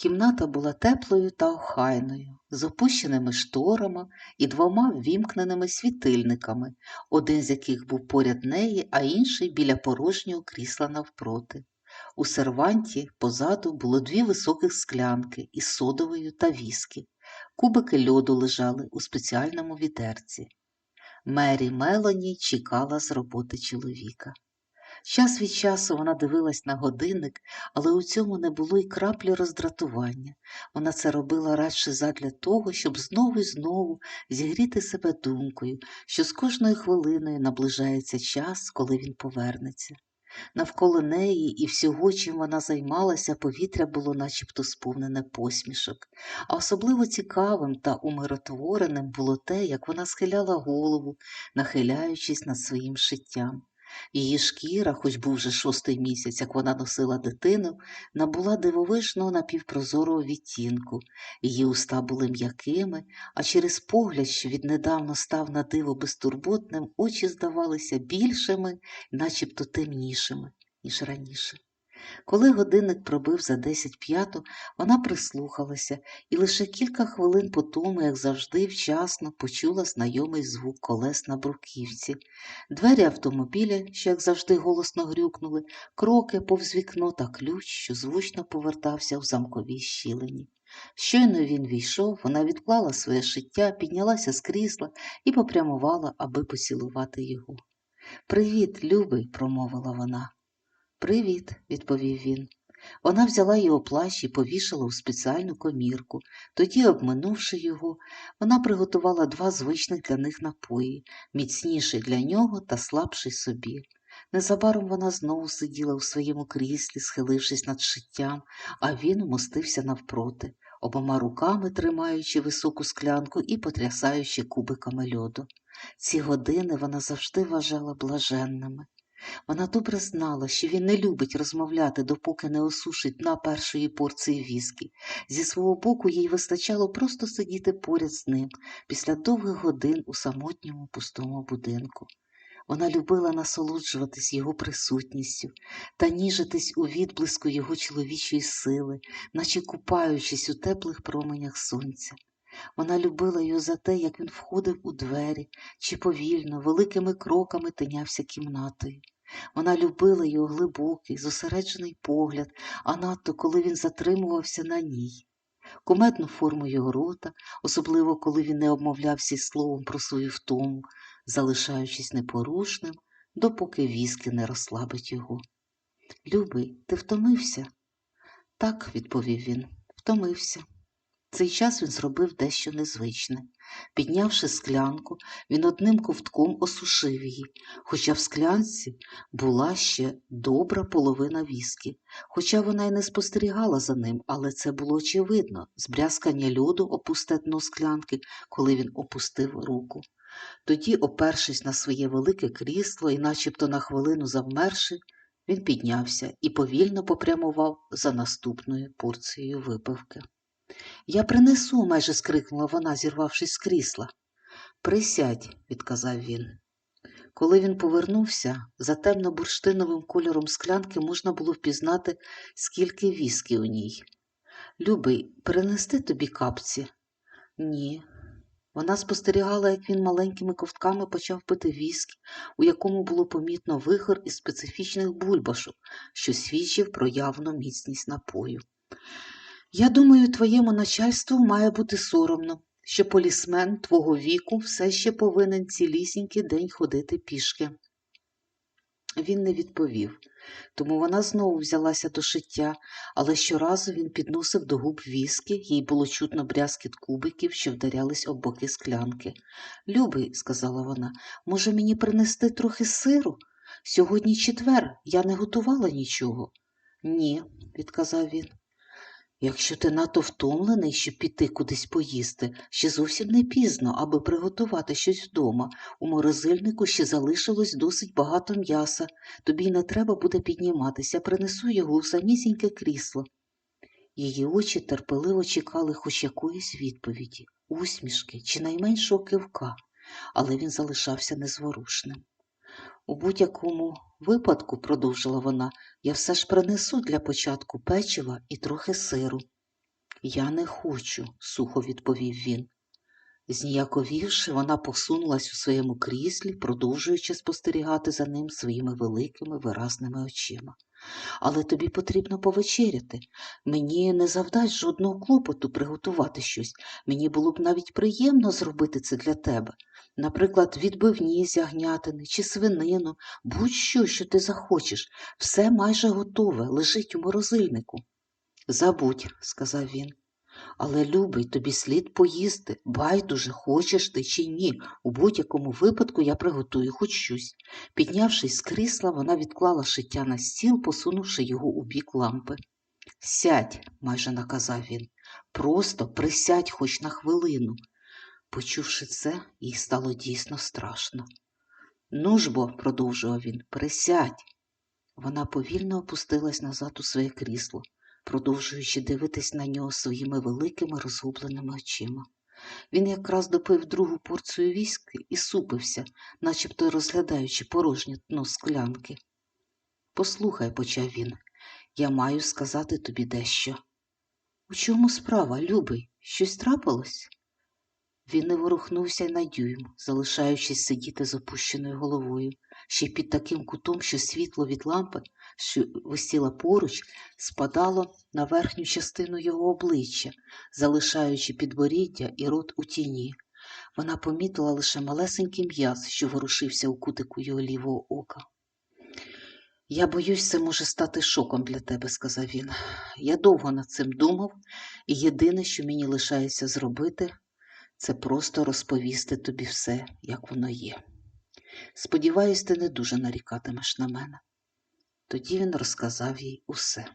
Кімната була теплою та охайною, з опущеними шторами і двома ввімкненими світильниками, один з яких був поряд неї, а інший біля порожнього крісла навпроти. У серванті позаду було дві високих склянки із содовою та віскі. Кубики льоду лежали у спеціальному відерці. Мері Мелані чекала з роботи чоловіка. Час від часу вона дивилась на годинник, але у цьому не було й краплі роздратування. Вона це робила радше задля того, щоб знову і знову зігріти себе думкою, що з кожною хвилиною наближається час, коли він повернеться. Навколо неї і всього, чим вона займалася, повітря було начебто сповнене посмішок, а особливо цікавим та умиротвореним було те, як вона схиляла голову, нахиляючись над своїм шиттям. Її шкіра, хоч був вже шостий місяць, як вона носила дитину, набула дивовижного напівпрозорого відтінку, її уста були м'якими, а через погляд, що віднедавна став на диво безтурботним, очі здавалися більшими, начебто темнішими, ніж раніше. Коли годинник пробив за десять п'яту, вона прислухалася і лише кілька хвилин по тому, як завжди, вчасно почула знайомий звук колес на бруківці. Двері автомобіля, що, як завжди, голосно грюкнули, кроки повз вікно та ключ, що звучно повертався в замковій щілині. Щойно він війшов, вона відклала своє шиття, піднялася з крісла і попрямувала, аби поцілувати його. Привіт, любий, промовила вона. Привіт, відповів він. Вона взяла його плащ і повішала у спеціальну комірку. Тоді, обминувши його, вона приготувала два звичних для них напої, міцніший для нього та слабший собі. Незабаром вона знову сиділа у своєму кріслі, схилившись над шиттям, а він вмостився навпроти, обома руками тримаючи високу склянку і потрясаючи кубиками льоду. Ці години вона завжди вважала блаженними. Вона добре знала, що він не любить розмовляти, допоки не осушить дна першої порції віскі. Зі свого боку їй вистачало просто сидіти поряд з ним після довгих годин у самотньому пустому будинку. Вона любила насолоджуватись його присутністю та ніжитись у відблиску його чоловічої сили, наче купаючись у теплих променях сонця. Вона любила його за те, як він входив у двері чи повільно, великими кроками тинявся кімнатою. Вона любила його глибокий, зосереджений погляд, а надто коли він затримувався на ній. Куметну форму його рота, особливо коли він не обмовлявся словом про свою втому, залишаючись непорушним, допоки віски не розслабить його. Любий, ти втомився? Так, відповів він, втомився. Цей час він зробив дещо незвичне. Піднявши склянку, він одним ковтком осушив її, хоча в склянці була ще добра половина віскі. Хоча вона й не спостерігала за ним, але це було очевидно збрязкання льоду опусте дно склянки, коли він опустив руку. Тоді, опершись на своє велике крісло і начебто на хвилину завмерши, він піднявся і повільно попрямував за наступною порцією випивки. Я принесу, майже скрикнула вона, зірвавшись з крісла. Присядь, відказав він. Коли він повернувся, за темно-бурштиновим кольором склянки можна було впізнати, скільки віскі у ній. Любий, перенести тобі капці? Ні. Вона спостерігала, як він маленькими ковтками почав пити віскі, у якому було помітно вихор із специфічних бульбашок, що свідчив про явну міцність напою. Я думаю, твоєму начальству має бути соромно, що полісмен твого віку все ще повинен цілісінький день ходити пішки. Він не відповів, тому вона знову взялася до шиття, але щоразу він підносив до губ віски, їй було чутно брязкіт кубиків, що вдарялись об боки склянки. Любий, сказала вона, може мені принести трохи сиру? Сьогодні четвер, я не готувала нічого. Ні, відказав він. Якщо ти надто втомлений, щоб піти кудись поїсти, ще зовсім не пізно, аби приготувати щось вдома. У морозильнику ще залишилось досить багато м'яса. Тобі не треба буде підніматися, принесу його у самісіньке крісло. Її очі терпеливо чекали хоч якоїсь відповіді, усмішки чи найменшого кивка, але він залишався незворушним. У будь-якому випадку, продовжила вона, я все ж принесу для початку печива і трохи сиру. Я не хочу, сухо відповів він. Зніяковівши, вона посунулась у своєму кріслі, продовжуючи спостерігати за ним своїми великими виразними очима. Але тобі потрібно повечеряти. Мені не завдасть жодного клопоту приготувати щось. Мені було б навіть приємно зробити це для тебе. Наприклад, відбивні з ягнятини чи свинину, будь-що, що ти захочеш. Все майже готове, лежить у морозильнику. Забудь, сказав він. Але, любий, тобі слід поїсти. Байдуже, хочеш ти чи ні. У будь-якому випадку я приготую хоч щось. Піднявшись з крісла, вона відклала шиття на стіл, посунувши його у бік лампи. Сядь, майже наказав він. Просто присядь хоч на хвилину. Почувши це, їй стало дійсно страшно. Ну ж бо, продовжував він, присядь. Вона повільно опустилась назад у своє крісло продовжуючи дивитись на нього своїми великими розгубленими очима. Він якраз допив другу порцію віски і супився, начебто розглядаючи порожнє дно склянки. Послухай, почав він, я маю сказати тобі дещо. У чому справа, любий? Щось трапилось? Він не ворухнувся й на дюйм, залишаючись сидіти з опущеною головою, ще й під таким кутом, що світло від лампи, що висіла поруч, спадало на верхню частину його обличчя, залишаючи підборіддя і рот у тіні. Вона помітила лише малесенький м'яз, що ворушився у кутику його лівого ока. Я боюсь, це може стати шоком для тебе, сказав він. Я довго над цим думав, і єдине, що мені лишається зробити, це просто розповісти тобі все, як воно є. Сподіваюсь, ти не дуже нарікатимеш на мене. Тоді він розказав їй усе.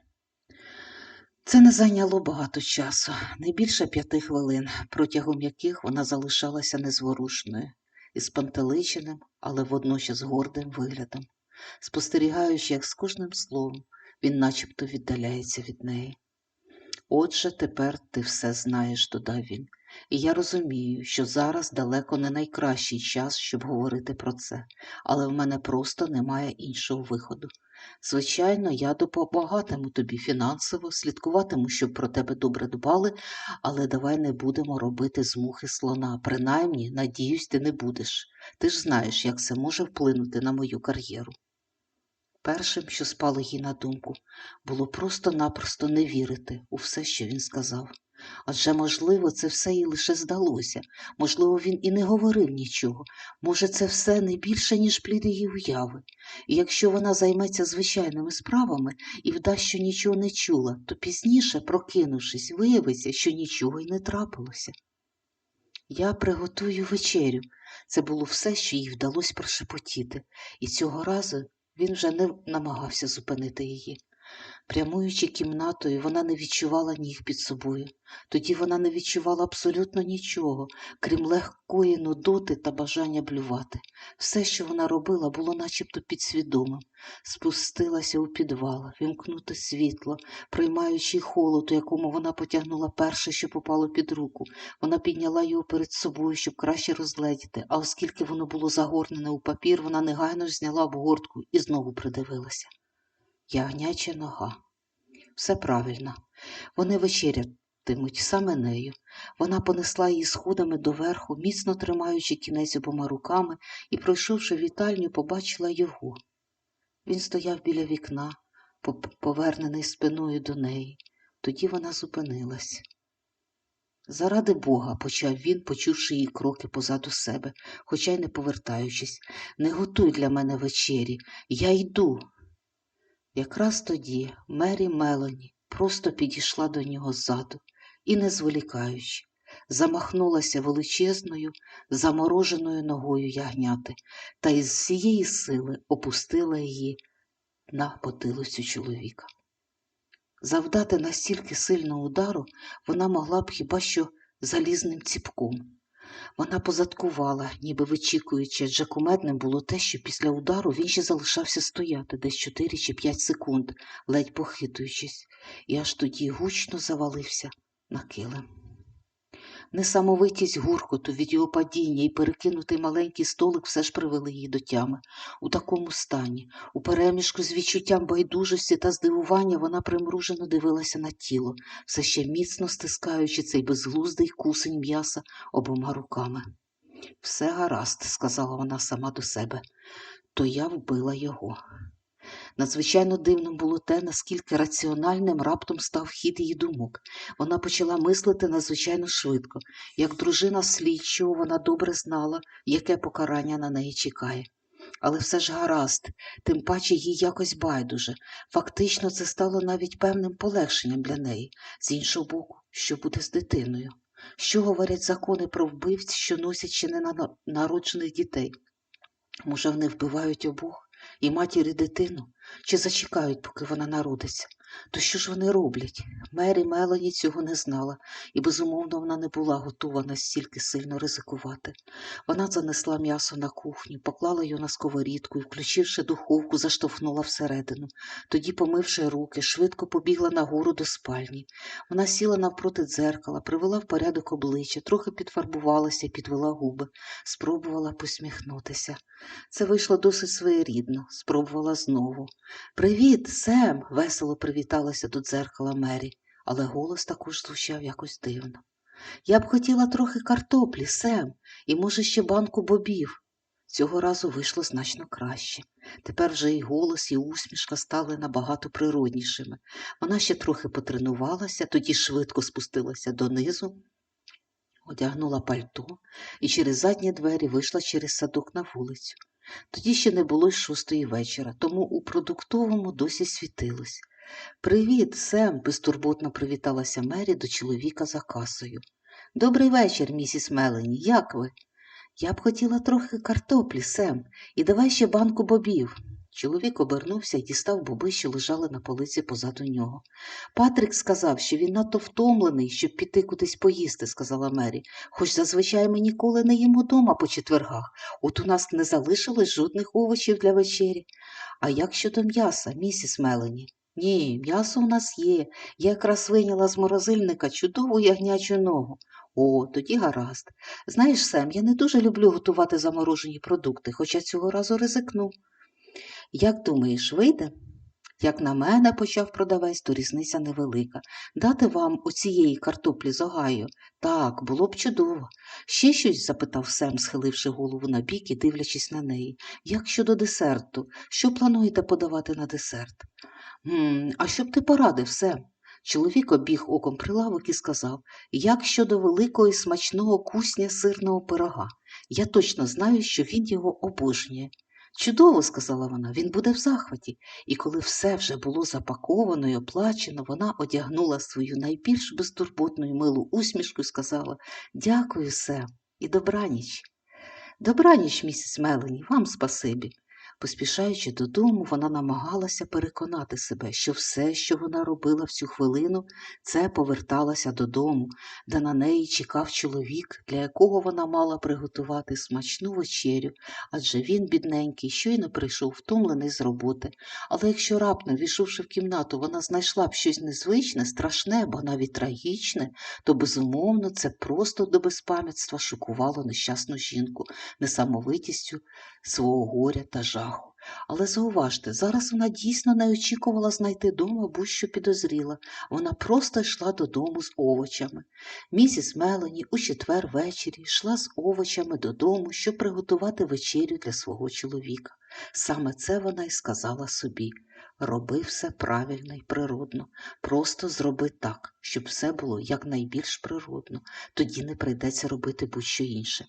Це не зайняло багато часу, не більше п'яти хвилин, протягом яких вона залишалася незворушною і спантеличеним, але водночас гордим виглядом, спостерігаючи, як з кожним словом він начебто віддаляється від неї. Отже, тепер ти все знаєш, додав він, і я розумію, що зараз далеко не найкращий час, щоб говорити про це, але в мене просто немає іншого виходу. Звичайно, я допомагатиму тобі фінансово, слідкуватиму, щоб про тебе добре дбали, але давай не будемо робити з мухи слона. Принаймні, надіюсь, ти не будеш. Ти ж знаєш, як це може вплинути на мою кар'єру. Першим, що спало їй на думку, було просто-напросто не вірити у все, що він сказав. Адже, можливо, це все їй лише здалося, можливо, він і не говорив нічого. Може, це все не більше, ніж плід її уяви. І якщо вона займеться звичайними справами і вдасть, що нічого не чула, то пізніше, прокинувшись, виявиться, що нічого й не трапилося. Я приготую вечерю. Це було все, що їй вдалося прошепотіти, і цього разу він вже не намагався зупинити її. Прямуючи кімнатою, вона не відчувала ніг під собою. Тоді вона не відчувала абсолютно нічого, крім легкої нудоти та бажання блювати. Все, що вона робила, було начебто підсвідомим. Спустилася у підвал, вімкнути світло, приймаючи холод, у якому вона потягнула перше, що попало під руку. Вона підняла його перед собою, щоб краще розгледіти, а оскільки воно було загорнене у папір, вона негайно зняла обгортку і знову придивилася ягняча нога. Все правильно, вони вечерятимуть саме нею. Вона понесла її сходами доверху, міцно тримаючи кінець обома руками, і, пройшовши вітальню, побачила його. Він стояв біля вікна, повернений спиною до неї. Тоді вона зупинилась. Заради Бога, почав він, почувши її кроки позаду себе, хоча й не повертаючись, не готуй для мене вечері. Я йду, Якраз тоді Мері Мелоні просто підійшла до нього ззаду і, не зволікаючи, замахнулася величезною, замороженою ногою ягняти та із всієї сили опустила її на потилицю чоловіка. Завдати настільки сильного удару вона могла б хіба що залізним ціпком. Вона позадкувала, ніби вичікуючи, адже кумедним було те, що після удару він ще залишався стояти десь чотири чи п'ять секунд, ледь похитуючись, і аж тоді гучно завалився на килим. Несамовитість гуркоту від його падіння і перекинутий маленький столик все ж привели її до тями. У такому стані, у переміжку з відчуттям байдужості та здивування, вона примружено дивилася на тіло, все ще міцно стискаючи цей безглуздий кусень м'яса обома руками. Все гаразд, сказала вона сама до себе, то я вбила його. Надзвичайно дивним було те, наскільки раціональним раптом став хід її думок. Вона почала мислити надзвичайно швидко. Як дружина слідчого, вона добре знала, яке покарання на неї чекає. Але все ж гаразд, тим паче їй якось байдуже. Фактично, це стало навіть певним полегшенням для неї. З іншого боку, що буде з дитиною? Що говорять закони про вбивць, що носять ще народжених дітей? Може, вони вбивають обох? і матір і дитину, чи зачекають, поки вона народиться. То що ж вони роблять? Мері Мелані цього не знала, і, безумовно, вона не була готова настільки сильно ризикувати. Вона занесла м'ясо на кухню, поклала його на сковорідку і, включивши духовку, заштовхнула всередину. Тоді, помивши руки, швидко побігла нагору до спальні. Вона сіла навпроти дзеркала, привела в порядок обличчя, трохи підфарбувалася підвела губи, спробувала посміхнутися. Це вийшло досить своєрідно, спробувала знову. Привіт, Сем! весело привіталася до дзеркала Мері, але голос також звучав якось дивно. Я б хотіла трохи картоплі, Сем, і, може, ще банку бобів. Цього разу вийшло значно краще. Тепер вже і голос, і усмішка стали набагато природнішими. Вона ще трохи потренувалася, тоді швидко спустилася донизу, одягнула пальто і через задні двері вийшла через садок на вулицю. Тоді ще не було шостої вечора, тому у продуктовому досі світилось. Привіт, Сем, безтурботно привіталася Мері до чоловіка за касою. Добрий вечір, місіс Мелені, як ви? Я б хотіла трохи картоплі, Сем, і давай ще банку бобів. Чоловік обернувся і дістав боби, що лежали на полиці позаду нього. Патрік сказав, що він надто втомлений, щоб піти кудись поїсти, сказала Мері, хоч зазвичай ми ніколи не їмо дома по четвергах. От у нас не залишилось жодних овочів для вечері. А як щодо м'яса, місіс Мелені? Ні, м'ясо у нас є. Я якраз вийняла з морозильника чудову ягнячу ногу. О, тоді гаразд. Знаєш, Сем, я не дуже люблю готувати заморожені продукти, хоча цього разу ризикну. Як думаєш, вийде? Як на мене, почав продавець, то різниця невелика. Дати вам оцієї картоплі з? Так, було б чудово. Ще щось? запитав Сем, схиливши голову на бік і дивлячись на неї. Як щодо десерту? Що плануєте подавати на десерт? «Гм, А що б ти порадив, Сем? Чоловік обіг оком прилавок і сказав, як щодо великого і смачного кусня сирного пирога. Я точно знаю, що він його обожнює. Чудово, сказала вона, він буде в захваті. І коли все вже було запаковано і оплачено, вона одягнула свою найбільш безтурботну і милу усмішку і сказала Дякую, Сем, і добраніч. Добраніч, місіс Мелені, вам спасибі. Поспішаючи додому, вона намагалася переконати себе, що все, що вона робила в цю хвилину, це поверталася додому, де на неї чекав чоловік, для якого вона мала приготувати смачну вечерю, адже він, бідненький, щойно прийшов втомлений з роботи. Але якщо раптом, війшовши в кімнату, вона знайшла б щось незвичне, страшне, або навіть трагічне, то безумовно це просто до безпам'ятства шокувало нещасну жінку несамовитістю свого горя та жаху. Але зауважте, зараз вона дійсно не очікувала знайти дома будь-що підозріла. Вона просто йшла додому з овочами. Місіс Мелані у четвер ввечері йшла з овочами додому, щоб приготувати вечерю для свого чоловіка. Саме це вона й сказала собі. Роби все правильно і природно, просто зроби так, щоб все було якнайбільш природно, тоді не прийдеться робити будь-що інше.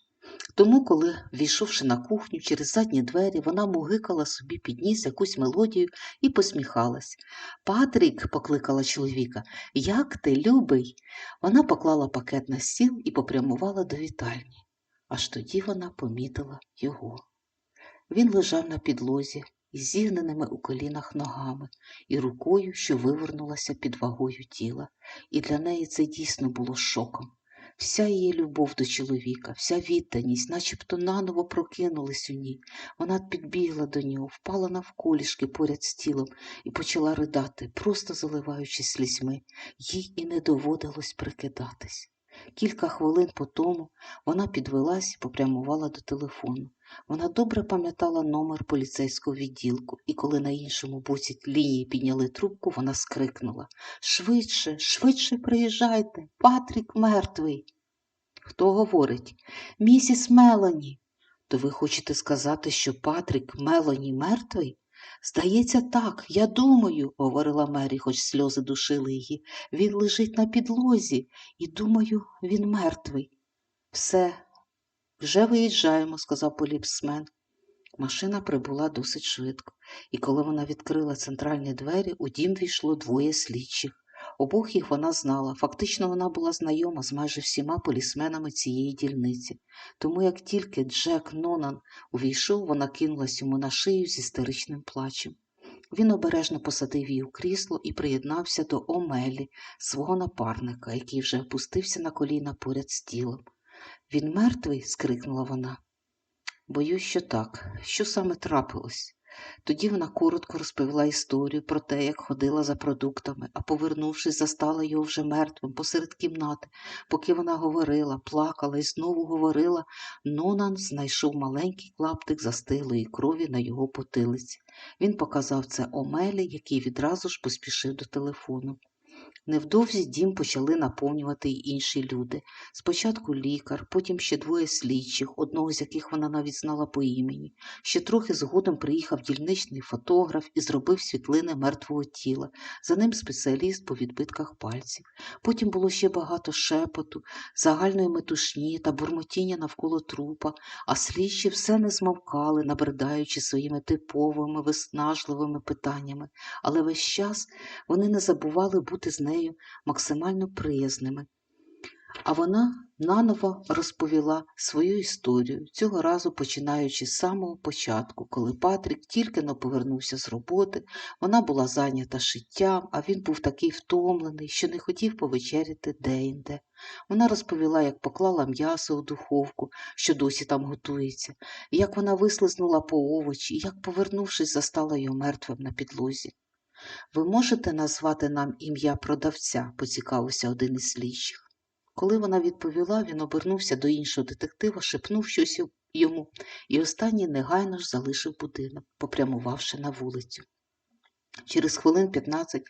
Тому, коли, війшовши на кухню через задні двері, вона мугикала собі під ніс якусь мелодію і посміхалась. Патрік, покликала чоловіка, як ти, любий? Вона поклала пакет на стіл і попрямувала до вітальні. Аж тоді вона помітила його. Він лежав на підлозі із зігненими у колінах ногами і рукою, що вивернулася під вагою тіла, і для неї це дійсно було шоком. Вся її любов до чоловіка, вся відданість, начебто наново прокинулись у ній. Вона підбігла до нього, впала навколішки поряд з тілом і почала ридати, просто заливаючись слізьми, їй і не доводилось прикидатись. Кілька хвилин по тому вона підвелась і попрямувала до телефону. Вона добре пам'ятала номер поліцейського відділку, і коли на іншому боці лінії підняли трубку, вона скрикнула Швидше, швидше приїжджайте, Патрік мертвий. Хто говорить? Місіс Мелані. То ви хочете сказати, що Патрік Мелані мертвий? Здається, так, я думаю, говорила Мері, хоч сльози душили її. Він лежить на підлозі, і думаю, він мертвий. Все, вже виїжджаємо, сказав поліпсмен. Машина прибула досить швидко, і коли вона відкрила центральні двері, у дім війшло двоє слідчих. Обох їх вона знала. Фактично вона була знайома з майже всіма полісменами цієї дільниці. Тому як тільки Джек Нонан увійшов, вона кинулась йому на шию з істеричним плачем. Він обережно посадив її у крісло і приєднався до Омелі, свого напарника, який вже опустився на коліна поряд з тілом. Він мертвий? скрикнула вона. Боюсь, що так. Що саме трапилось? Тоді вона коротко розповіла історію про те, як ходила за продуктами, а повернувшись, застала його вже мертвим посеред кімнати. Поки вона говорила, плакала і знову говорила, Нонан знайшов маленький клаптик застиглої крові на його потилиці. Він показав це Омелі, який відразу ж поспішив до телефону. Невдовзі дім почали наповнювати й інші люди. Спочатку лікар, потім ще двоє слідчих, одного з яких вона навіть знала по імені. Ще трохи згодом приїхав дільничний фотограф і зробив світлини мертвого тіла. За ним спеціаліст по відбитках пальців. Потім було ще багато шепоту, загальної метушні та бурмотіння навколо трупа, а слідчі все не змовкали, набридаючи своїми типовими, виснажливими питаннями, але весь час вони не забували бути з нею максимально приязними. А вона наново розповіла свою історію, цього разу починаючи з самого початку, коли Патрік тільки но повернувся з роботи, вона була зайнята шиттям, а він був такий втомлений, що не хотів повечеряти де-інде. Вона розповіла, як поклала м'ясо у духовку, що досі там готується, як вона вислизнула по овочі, як, повернувшись, застала його мертвим на підлозі. Ви можете назвати нам ім'я продавця? поцікавився один із слідчих. Коли вона відповіла, він обернувся до іншого детектива, шепнув щось йому, і останній негайно ж залишив будинок, попрямувавши на вулицю. Через хвилин 15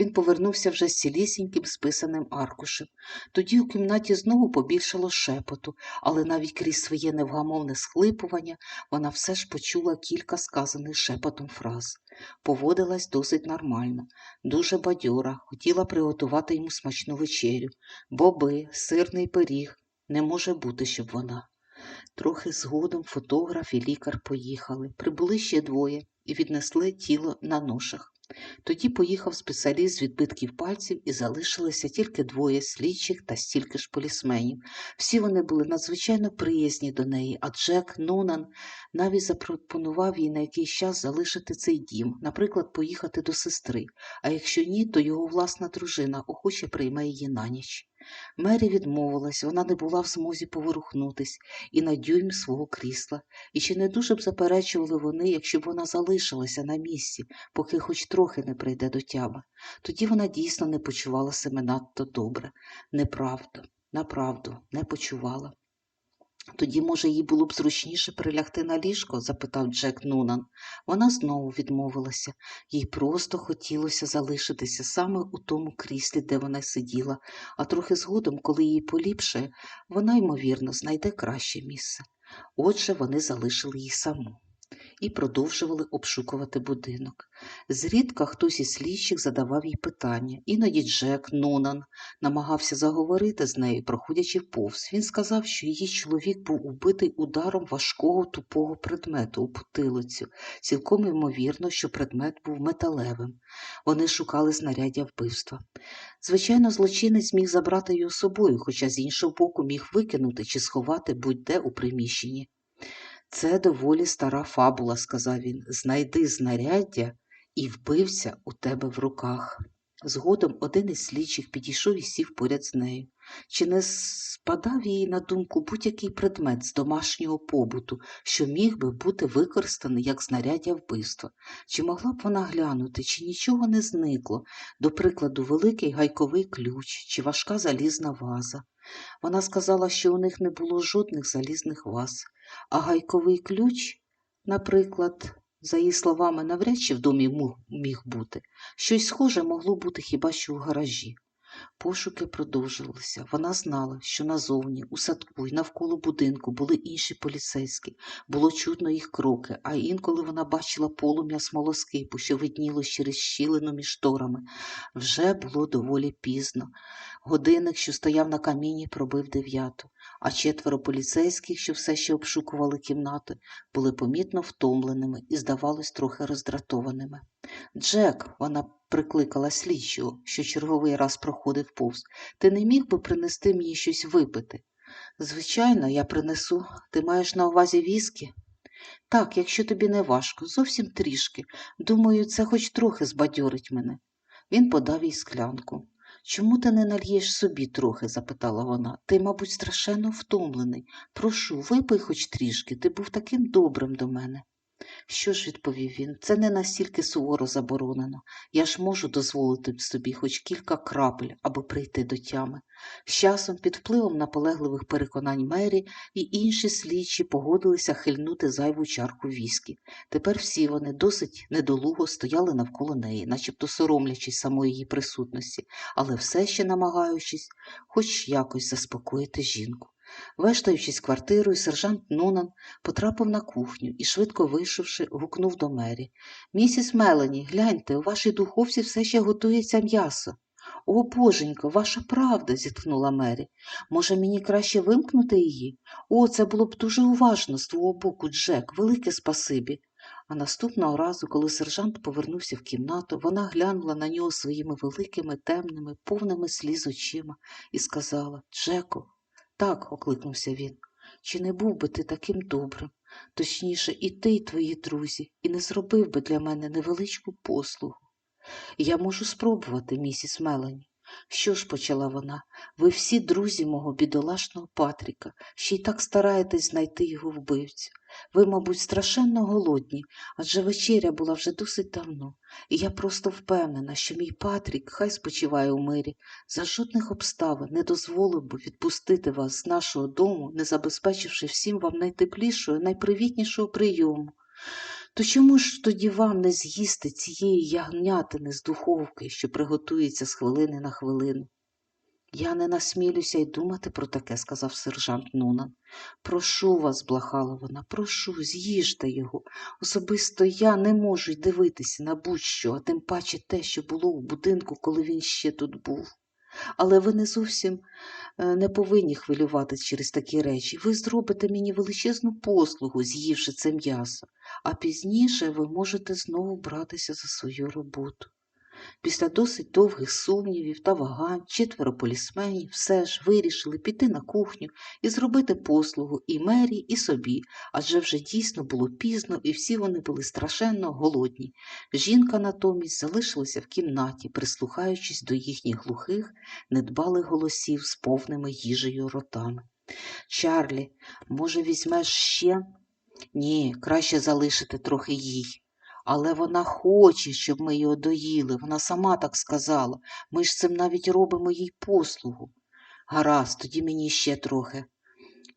він повернувся вже з цілісіньким списаним аркушем. Тоді у кімнаті знову побільшало шепоту, але навіть крізь своє невгамовне схлипування вона все ж почула кілька сказаних шепотом фраз. Поводилась досить нормально, дуже бадьора, хотіла приготувати йому смачну вечерю. Боби, сирний пиріг. Не може бути, щоб вона. Трохи згодом фотограф і лікар поїхали. Прибули ще двоє і віднесли тіло на ношах. Тоді поїхав спеціаліст з відбитків пальців і залишилося тільки двоє слідчих та стільки ж полісменів. Всі вони були надзвичайно приязні до неї, а Джек Нонан навіть запропонував їй на якийсь час залишити цей дім, наприклад, поїхати до сестри, а якщо ні, то його власна дружина охоче прийме її на ніч. Мері відмовилась, вона не була в змозі поворухнутись і на дюйм свого крісла, і чи не дуже б заперечували вони, якщо б вона залишилася на місці, поки хоч трохи не прийде до тями. Тоді вона дійсно не почувала себе надто добре. Неправда, направду, не почувала. Тоді, може, їй було б зручніше прилягти на ліжко? запитав Джек Нунан. Вона знову відмовилася. Їй просто хотілося залишитися саме у тому кріслі, де вона сиділа, а трохи згодом, коли їй поліпшає, вона, ймовірно, знайде краще місце. Отже, вони залишили її саму і продовжували обшукувати будинок. Зрідка хтось із слідчих задавав їй питання. Іноді Джек Нонан намагався заговорити з нею, проходячи повз. Він сказав, що її чоловік був убитий ударом важкого тупого предмету у потилицю. Цілком ймовірно, що предмет був металевим. Вони шукали знаряддя вбивства. Звичайно, злочинець міг забрати його з собою, хоча з іншого боку міг викинути чи сховати будь-де у приміщенні. Це доволі стара фабула, сказав він. Знайди знаряддя і вбився у тебе в руках. Згодом один із слідчих підійшов і сів поряд з нею. Чи не спадав їй на думку будь-який предмет з домашнього побуту, що міг би бути використаний як знаряддя вбивства? Чи могла б вона глянути, чи нічого не зникло, до прикладу, великий гайковий ключ чи важка залізна ваза? Вона сказала, що у них не було жодних залізних ваз, а гайковий ключ, наприклад, за її словами, навряд чи в домі міг бути. Щось схоже могло бути хіба що в гаражі. Пошуки продовжилися. Вона знала, що назовні, у садку і навколо будинку були інші поліцейські. Було чутно їх кроки, а інколи вона бачила полум'я смолоскипу, що видніло через щілину між шторами. Вже було доволі пізно. Годинник, що стояв на каміні, пробив дев'яту, а четверо поліцейських, що все ще обшукували кімнати, були помітно втомленими і, здавалось, трохи роздратованими. Джек, вона прикликала слідчого, що черговий раз проходив повз, ти не міг би принести мені щось випити? Звичайно, я принесу. Ти маєш на увазі віскі? Так, якщо тобі не важко, зовсім трішки. Думаю, це хоч трохи збадьорить мене. Він подав їй склянку. Чому ти не нальєш собі трохи? запитала вона. Ти, мабуть, страшенно втомлений. Прошу, випий хоч трішки, ти був таким добрим до мене. Що ж, відповів він, це не настільки суворо заборонено. Я ж можу дозволити собі хоч кілька крапель, аби прийти до тями. З часом, під впливом наполегливих переконань Мері і інші слідчі погодилися хильнути зайву чарку віскі. Тепер всі вони досить недолуго стояли навколо неї, начебто соромлячись самої її присутності, але все ще намагаючись хоч якось заспокоїти жінку. Вештаючись квартирою, сержант Нунан потрапив на кухню і, швидко вийшовши, гукнув до Мері. Місіс Мелані, гляньте, у вашій духовці все ще готується м'ясо. О, боженько, ваша правда, зітхнула Мері. Може, мені краще вимкнути її? О, це було б дуже уважно з твого боку, Джек, велике спасибі. А наступного разу, коли сержант повернувся в кімнату, вона глянула на нього своїми великими, темними, повними сліз очима і сказала Джеку, так, окликнувся він. Чи не був би ти таким добрим? Точніше, і ти, і твої друзі, і не зробив би для мене невеличку послугу. Я можу спробувати, місіс Мелані. Що ж, почала вона, ви всі друзі мого бідолашного Патріка, ще й так стараєтесь знайти його вбивцю. Ви, мабуть, страшенно голодні, адже вечеря була вже досить давно, і я просто впевнена, що мій Патрік, хай спочиває у мирі, за жодних обставин не дозволив би відпустити вас з нашого дому, не забезпечивши всім вам найтеплішого, найпривітнішого прийому. То чому ж тоді вам не з'їсти цієї ягнятини з духовки, що приготується з хвилини на хвилину? Я не насмілюся й думати про таке, сказав сержант Нунан. Прошу вас, благала вона, прошу, з'їжте його. Особисто я не можу й дивитися на будь-що, а тим паче те, що було в будинку, коли він ще тут був. Але ви не зовсім е, не повинні хвилюватись через такі речі. Ви зробите мені величезну послугу, з'ївши це м'ясо, а пізніше ви можете знову братися за свою роботу. Після досить довгих сумнівів та вагань четверо полісменів все ж вирішили піти на кухню і зробити послугу і Мері, і собі, адже вже дійсно було пізно, і всі вони були страшенно голодні. Жінка натомість залишилася в кімнаті, прислухаючись до їхніх глухих, недбалих голосів з повними їжею ротами. Чарлі, може, візьмеш ще? Ні, краще залишити трохи їй. Але вона хоче, щоб ми його доїли. Вона сама так сказала. Ми ж цим навіть робимо їй послугу. Гаразд, тоді мені ще трохи.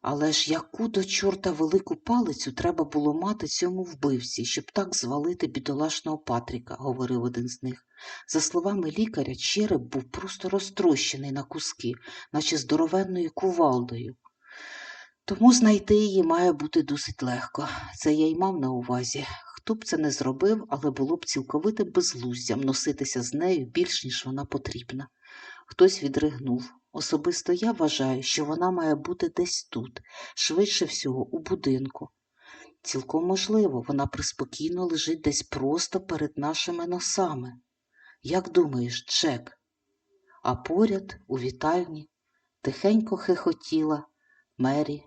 Але ж яку до чорта велику палицю треба було мати цьому вбивці, щоб так звалити бідолашного Патріка, говорив один з них. За словами лікаря, череп був просто розтрощений на куски, наче здоровенною кувалдою. Тому знайти її має бути досить легко. Це я й мав на увазі. Хто б це не зробив, але було б цілковитим безглуздям носитися з нею більш, ніж вона потрібна. Хтось відригнув. Особисто я вважаю, що вона має бути десь тут, швидше всього, у будинку. Цілком можливо, вона приспокійно лежить десь просто перед нашими носами. Як думаєш, Джек? А поряд, у вітальні, тихенько хихотіла Мері